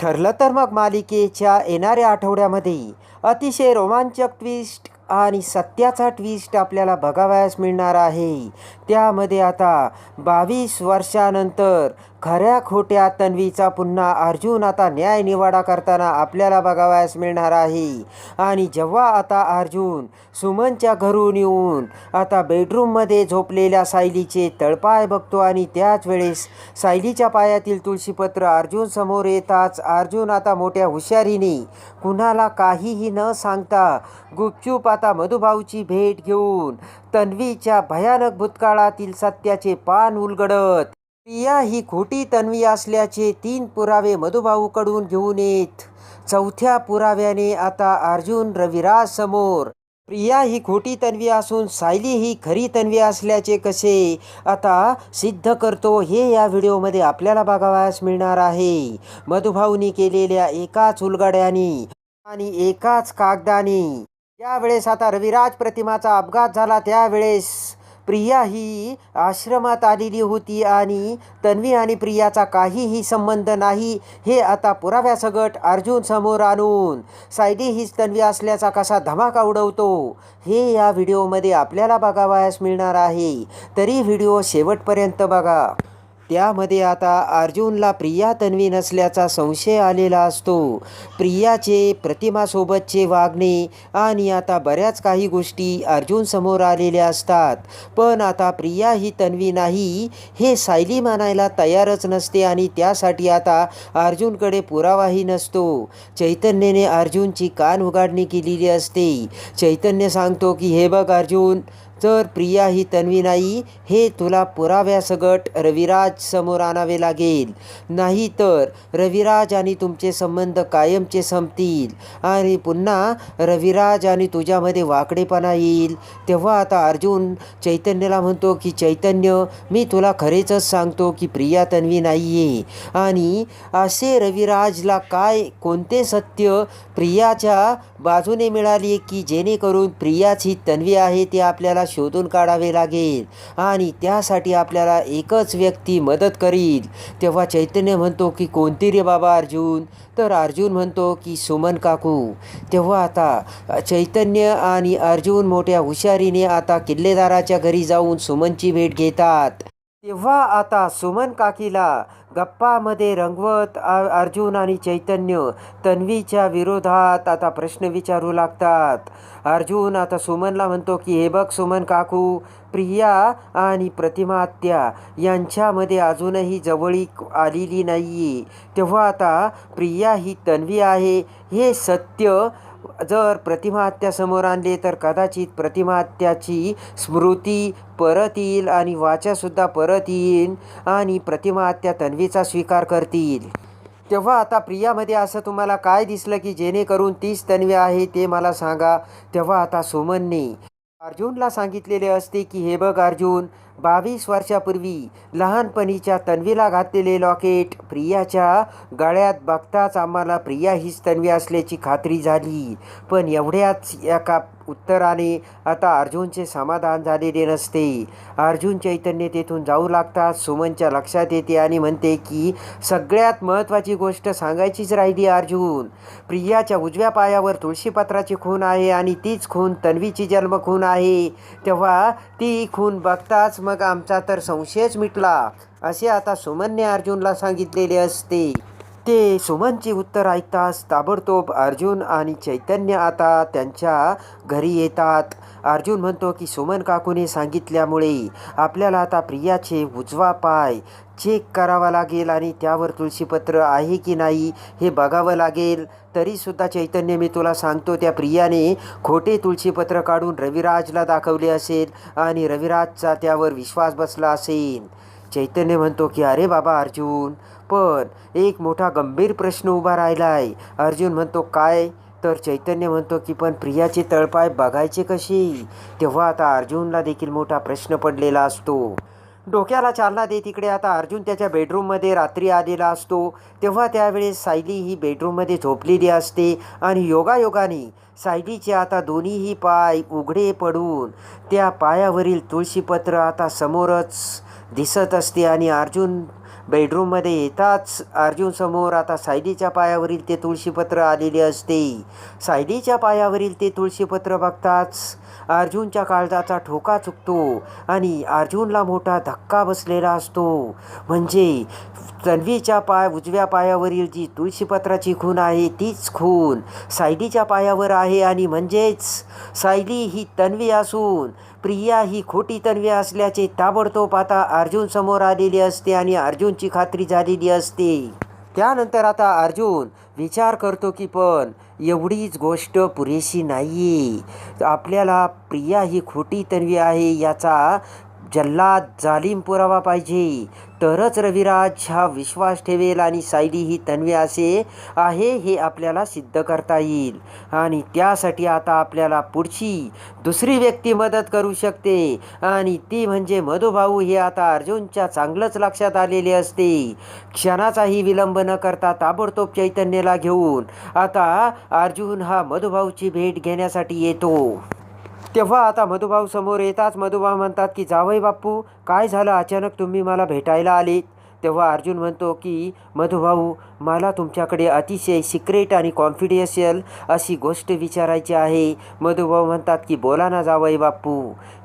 ठरलं तर मग मालिकेच्या येणाऱ्या आठवड्यामध्ये अतिशय रोमांचक ट्विस्ट आणि सत्याचा ट्विस्ट आपल्याला बघावयास मिळणार आहे. त्यामध्ये आता बावीस वर्षानंतर खऱ्या खोट्या तन्वीचा पुन्हा अर्जुन आता न्याय निवाडा करताना आपल्याला बघावयास मिळणार आहे. आणि जेव्हा आता अर्जुन सुमनच्या घरून येऊन आता बेडरूममध्ये झोपलेल्या सायलीचे तळपाय बघतो आणि त्याच वेळेस सायलीच्या पायातील तुळशीपत्र अर्जुन समोर येताच अर्जुन आता मोठ्या हुशारीने कुणाला काहीही न सांगता गुपचूप आता मधुभाऊची भेट घेऊन तन्वीच्या भयानक भूतकाळातील सत्याचे पान उलगडत प्रिया ही खोटी तन्वी असल्याचे तीन पुरावे मधुभाऊकडून घेऊन येत. चौथ्या पुराव्याने आता अर्जुन रविराज समोर. प्रिया ही खोटी तन्वी असून सायली ही खरी तन्वी असल्याचे कसे? आता सिद्ध करतो हे या व्हिडिओमध्ये आपल्याला बघावयास मिळणार आहे. मधुभाऊनी केलेल्या एकाच उलगड्याने आणि एकाच कागदाने. त्यावेळेस आता रविराज प्रतिमाचा अपघात झाला त्यावेळेस प्रिया ही आश्रमात आलेली होती आणि तन्वी आणि प्रियाचा काहीही संबंध नाही. हे आता पुराव्यासकट अर्जुन समोर आणून सायली हीच तन्वी असल्याचा कसा धमाका उडवतो हे या व्हिडिओमध्ये आपल्याला बघावयास मिळणार आहे. तरी व्हिडिओ शेवटपर्यंत बघा. त्यामध्ये आता अर्जुनला प्रिया तन्वी नसल्याचा संशय आलेला असतो. प्रियाचे प्रतिमासोबतचे वागणे आणि आता बऱ्याच काही गोष्टी अर्जुन समोर आलेल्या असतात. पण आता प्रिया ही तन्वी नाही हे सायली मानायला तयारच नसते आणि त्यासाठी आता अर्जुनकडे पुरावाही नसतो. चैतन्यने अर्जुनची कान उघाडणी केलेली असते. चैतन्य सांगतो की हे बघ अर्जुन तर प्रिया ही तन्वी नाही हे तुला पुराव्यासगट रविराज समोर आणावे लागेल. नाही तर रविराज आणि तुमचे संबंध कायमचे संपतील. आणि पुन्हा रविराज आणि तुझ्यामध्ये वाकडेपणा येईल. तेव्हा आता अर्जुन चैतन्याला म्हणतो की चैतन्य मी तुला खरेचच सांगतो की प्रिया तन्वी नाही आहे आणि असे रविराजला काय कोणते सत्य प्रियाच्या बाजूने मिळाली की जेणेकरून प्रियाच ही तन्वी आहे ते आपल्याला शोधून काढावे लागेल. आणि त्यासाठी आपल्याला एकच व्यक्ती मदत करील. तेव्हा चैतन्य म्हणतो की कोणती रे बाबा अर्जुन? तर अर्जुन म्हणतो की सुमन काकू. तेव्हा आता चैतन्य आणि अर्जुन मोठ्या हुशारीने आता किल्लेदाराच्या घरी जाऊन सुमनची भेट घेतात. तेव्हा आता सुमन काकीला गप्पामध्ये रंगवत अर्जुन आणि चैतन्य तन्वीच्या विरोधात आता प्रश्न विचारू लागतात. अर्जुन आता सुमनला म्हणतो की हे बघ सुमन काकू प्रिया आणि प्रतिमात्या यांच्यामध्ये अजूनही जवळीक आलेली नाही तेव्हा आता प्रिया ही तन्वी आहे. हे सत्य जर प्रतिमा समोर आणले तर कदाचित प्रतिमाहत्याची स्मृती परत येईल आणि वाचासुद्धा परत येईल आणि प्रतिमा हत्या तन्वीचा स्वीकार करतील. तेव्हा आता प्रियामध्ये असं तुम्हाला काय दिसलं की जेणेकरून तीच तन्वी आहे ते मला सांगा. तेव्हा आता सुमनने अर्जुनला सांगितलेले असते की हे बघ अर्जुन बावीस वर्षापूर्वी लहानपणीच्या तन्वीला घातलेले लॉकेट प्रियाच्या गळ्यात बघताच आम्हाला प्रिया हीच तन्वी असल्याची खात्री झाली. पण एवढ्याच एका उत्तराने आता अर्जुनचे समाधान झालेले नसते. अर्जुन चैतन्य तेथून जाऊ लागतात सुमनच्या लक्षात येते आणि म्हणते की सगळ्यात महत्त्वाची गोष्ट सांगायचीच राहिली अर्जुन. प्रियाच्या उजव्या पायावर तुळशीपत्राची खून आहे आणि तीच खून तन्वीची जन्म खून आहे. तेव्हा ती खून बघताच मग आमचा तर संशयच मिटला असे आता सुमनने अर्जुनला सांगितलेले असते. ते सुमनची उत्तर ऐकताच ताबडतोब अर्जुन आणि चैतन्य आता त्यांच्या घरी येतात. अर्जुन म्हणतो की सुमन काकूने सांगितल्यामुळे आपल्याला आता प्रियाचे उजवा पाय चेक करावा लागेल आणि त्यावर तुळशीपत्र आहे की नाही हे बघावं लागेल. तरीसुद्धा चैतन्य मी तुला सांगतो त्या प्रियाने खोटे तुळशीपत्र काढून रविराजला दाखवले असेल आणि रविराजचा त्यावर विश्वास बसला असेल. चैतन्य म्हणतो की अरे बाबा अर्जुन पण एक मोठा गंभीर प्रश्न उभा राहिला आहे अर्जुन म्हणतो काय? तर चैतन्य म्हणतो की पण प्रियाचे तळपाय बघायचे कशी? तेव्हा आता अर्जुनला देखील मोठा प्रश्न पडलेला असतो. डोक्याला चालना देत इकडे आता अर्जुन त्याच्या बेडरूममध्ये रात्री आलेला असतो. तेव्हा त्यावेळेस सायली ही बेडरूममध्ये झोपलेली असते आणि योगायोगाने सायलीचे आता दोन्हीही पाय उघडे पडून त्या पायावरील तुळशीपत्र आता समोरच दिसत असते आणि अर्जुन बेडरूममध्ये येताच अर्जुनसमोर आता सायलीच्या पायावरील ते तुळशीपत्र आलेले असते. सायलीच्या पायावरील ते तुळशीपत्र बघताच अर्जुनच्या काळजाचा ठोका चुकतो आणि अर्जुनला मोठा धक्का बसलेला असतो. म्हणजे तन्वीच्या पाय उजव्या पायावरील जी तुळशीपत्राची खून आहे तीच खून सायलीच्या पायावर आहे आणि म्हणजेच सायली ही तन्वी असून प्रिया ही खोटी तन्वी असल्याचे ताबडतोब आता अर्जुन समोर आलेली असते आणि अर्जुनची खात्री झालेली असते. त्यानंतर आता अर्जुन विचार करतो की पण एवढीच गोष्ट पुरेशी नाही आपल्याला प्रिया ही खोटी तन्वी आहे याचा जल्लाद जालीम पुरावा पाहिजे. तरच रविराज हा विश्वास ठेवेल आणि सायली ही तन्वी असे आहे हे आपल्याला सिद्ध करता येईल. आणि त्यासाठी आता आपल्याला पुढची दुसरी व्यक्ती मदत करू शकते. आणि ती म्हणजे मधुभाऊ हे आता अर्जुनच्या चांगलंच लक्षात आलेले असते. क्षणाचाही विलंब न करता ताबडतोब चैतन्याला घेऊन आता अर्जुन हा मधुभाऊची भेट घेण्यासाठी येतो. तेव्हा आता मधुभाऊ समोर येताच मधुभाऊ म्हणतात की जावई बाप्पू काय झालं? अचानक तुम्ही मला भेटायला आलेत. तेव्हा अर्जुन म्हणतो की मधुभाऊ मला तुमच्याकडे अतिशय सिक्रेट आणि कॉन्फिडेन्शियल अशी गोष्ट विचारायची आहे. मधुभाऊ म्हणतात की बोला ना जावई बाप्पू.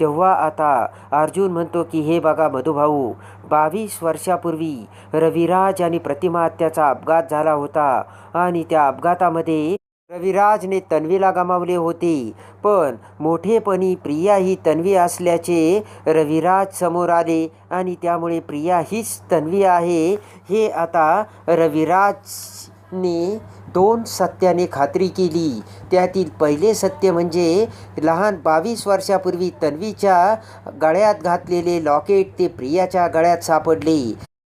तेव्हा आता अर्जुन म्हणतो की हे बघा मधुभाऊ बावीस वर्षापूर्वी रविराज आणि प्रतिमा हत्याचा अपघात झाला होता आणि त्या अपघातामध्ये रविराजने तन्वीला गमावले होते. पण मोठेपणी प्रिया ही तन्वी असल्याचे रविराज समोर आले आणि त्यामुळे प्रिया हीच तन्वी आहे. हे आता रविराजने दोन सत्याने खात्री केली. त्यातील पहिले सत्य म्हणजे लहान बावीस वर्षापूर्वी तन्वीच्या गळ्यात घातलेले लॉकेट ते प्रियाच्या गळ्यात सापडले.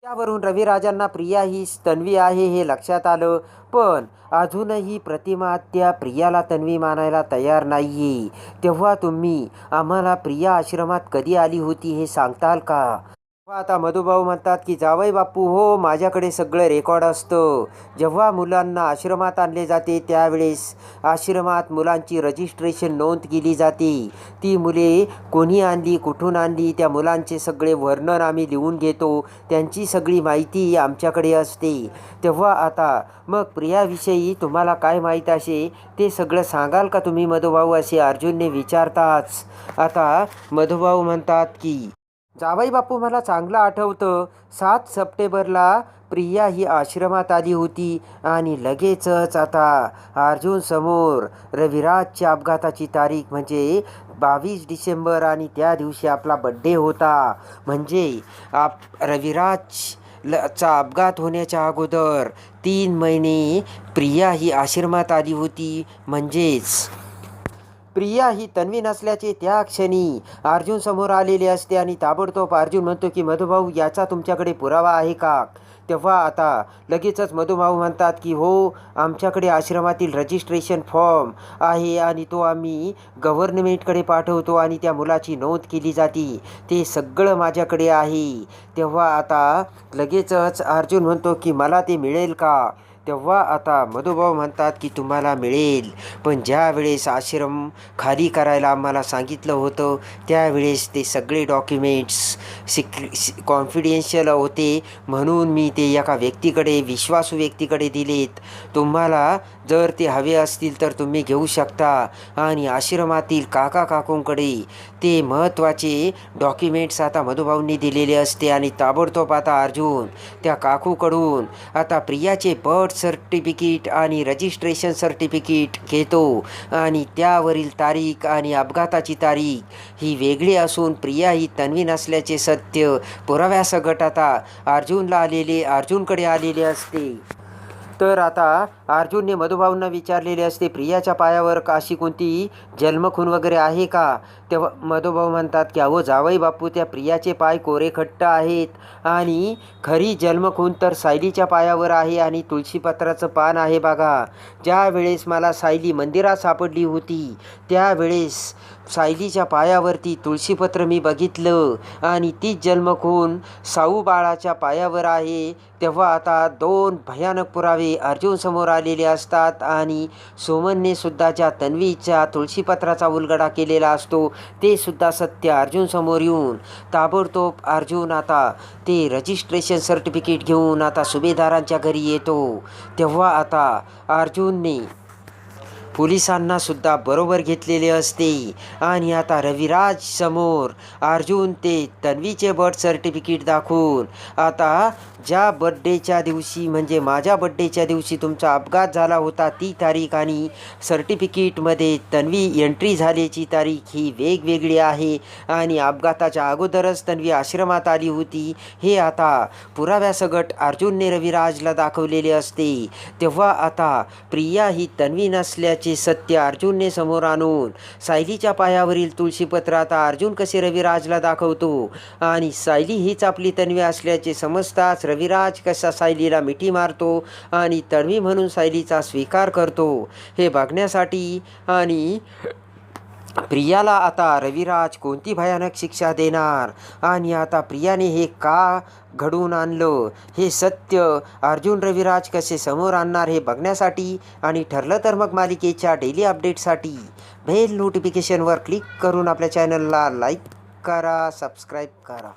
त्यावरून रविराजांना प्रिया ही तन्वी आहे हे लक्षात आलं. पण अजूनही प्रतिमा त्या प्रियाला तन्वी मानायला तयार नाही तेव्हा तुम्ही आम्हाला प्रिया आश्रमात कधी आली होती हे सांगताल का? आता मधुभाऊ म्हणतात की जावई बापू हो माझ्याकडे सगळं रेकॉर्ड असतं. जेव्हा मुलांना आश्रमात आणले जाते त्यावेळेस आश्रमात मुलांची रजिस्ट्रेशन नोंद केली जाते. ती मुले कोणी आणली कुठून आणली त्या मुलांचे सगळे वर्णन आम्ही लिहून घेतो. त्यांची सगळी माहिती आमच्याकडे असते. तेव्हा आता मग प्रियाविषयी तुम्हाला काय माहीत असे? ते सगळं सांगाल का तुम्ही मधुभाऊ असे? अर्जुनने विचारताच. आता मधुभाऊ म्हणतात की जावई बापू मला चांगलं आठवतं. सात सप्टेंबरला प्रिया ही आश्रमात आली होती आणि लगेचच आता अर्जुन समोर रविराजच्या अपघाताची तारीख म्हणजे बावीस डिसेंबर आणि त्या दिवशी आपला बड्डे होता. म्हणजे आप रविराज ल चा अपघात होण्याच्या अगोदर तीन महिने प्रिया ही आश्रमात आली होती. म्हणजेच प्रिया ही तन्वी नसल्याचे त्या क्षणी अर्जुन समोर आलेले असते आणि ताबडतोब अर्जुन म्हणतो की मधुभाऊ याचा तुमच्याकडे पुरावा आहे का? तेव्हा आता लगेचच मधुभाऊ म्हणतात की हो आमच्याकडे आश्रमातील रजिस्ट्रेशन फॉर्म आहे आणि तो आम्ही गव्हर्नमेंटकडे पाठवतो आणि त्या मुलाची नोंद केली जाते. ते सगळं माझ्याकडे आहे. तेव्हा आता लगेचच अर्जुन म्हणतो की मला ते मिळेल का? तेव्हा आता मधुभाऊ म्हणतात की तुम्हाला मिळेल. पण ज्या वेळेस आश्रम खाली करायला आम्हाला सांगितलं होतं त्यावेळेस ते सगळे डॉक्युमेंट्स सिक्रे कॉन्फिडेन्शियल होते. म्हणून मी ते एका व्यक्तीकडे विश्वासू व्यक्तीकडे दिलेत. तुम्हाला जर ते हवे असतील तर तुम्ही घेऊ शकता. आणि आश्रमातील काका काकूंकडे ते महत्त्वाचे डॉक्युमेंट्स आता मधुभाऊंनी दिलेले असते आणि ताबडतोब आता अर्जुन त्या काकूकडून आता प्रियाचे पट बर्थ सर्टिफिकेट आणि रजिस्ट्रेशन सर्टिफिकेट घेतो. आणि त्यावरील तारीख आणि अपघाताची तारीख ही वेगळी असून प्रिया ही तन्वी नसल्याचे सत्य पुराव्यासकट आता अर्जुनला आलेले अर्जुनकडे आलेले असते. तर आता अर्जुनने मधुभाऊंना विचारलेले असते प्रियाच्या पायावर अशी कोणती जन्मखून वगैरे आहे का? तेव्हा मधुभाऊ म्हणतात की अहो जावई बापू त्या प्रियाचे पाय कोरेखट्ट आहेत आणि खरी जन्मखून तर सायलीच्या पायावर आहे आणि तुळशीपत्राचं पान आहे बघा. ज्यावेळेस मला सायली मंदिरात सापडली होती त्यावेळेस सायलीच्या पायावरती तुळशीपत्र मी बघितलं आणि तीच जन्मखून साऊ बाळाच्या पायावर आहे. तेव्हा आता दोन भयानक पुरावे अर्जुन समोर आलेले असतात आणि सोमनने सुद्धा ज्या तन्वीच्या तुळशीपत्राचा उलगडा केलेला असतो ते सुद्धा सत्य अर्जुन समोर येऊन ताबडतोब अर्जुन आता ते रजिस्ट्रेशन सर्टिफिकेट घेऊन आता सुभेदारांच्या घरी येतो. तेव्हा आता अर्जुनने पोलिसांना सुद्धा बरोबर घेतलेले असते. आणि आता रविराज समोर. अर्जुन ते तन्वीचे बर्थ सर्टिफिकेट दाखवून. आता ज्या बड्डेच्या दिवशी म्हणजे माझ्या बड्डेच्या दिवशी तुमचा अपघात झाला होता ती तारीख आणि सर्टिफिकेटमध्ये तन्वी एंट्री झाल्याची तारीख ही वेगवेगळी आहे. आणि अपघाताच्या अगोदरच तन्वी आश्रमात आली होती. हे आता पुराव्यासगट अर्जुनने रविराजला दाखवलेले असते. तेव्हा आता प्रिया ही तन्वी नसल्या सत्य अर्जुनने समोर आणून सायलीच्या पायावरील तुळशीपत्र आता अर्जुन कसे रविराजला दाखवतो? आणि सायली हीच आपली तन्वी असल्याचे समजताच रविराज कसा सायलीला मिठी मारतो आणि तन्वी म्हणून सायलीचा स्वीकार करतो हे बघण्यासाठी आणि प्रियाला आता रविराज कोणती भयानक शिक्षा देणार? आणि आता प्रियाने हे का घडवून आणलं? हे सत्य अर्जुन रविराज कसे समोर आणणार हे बघण्यासाठी? आणि ठरलं तर मग मालिकेच्या डेली अपडेटसाठी बेल नोटिफिकेशनवर क्लिक करून आपल्या चॅनलला लाईक करा सबस्क्राईब करा.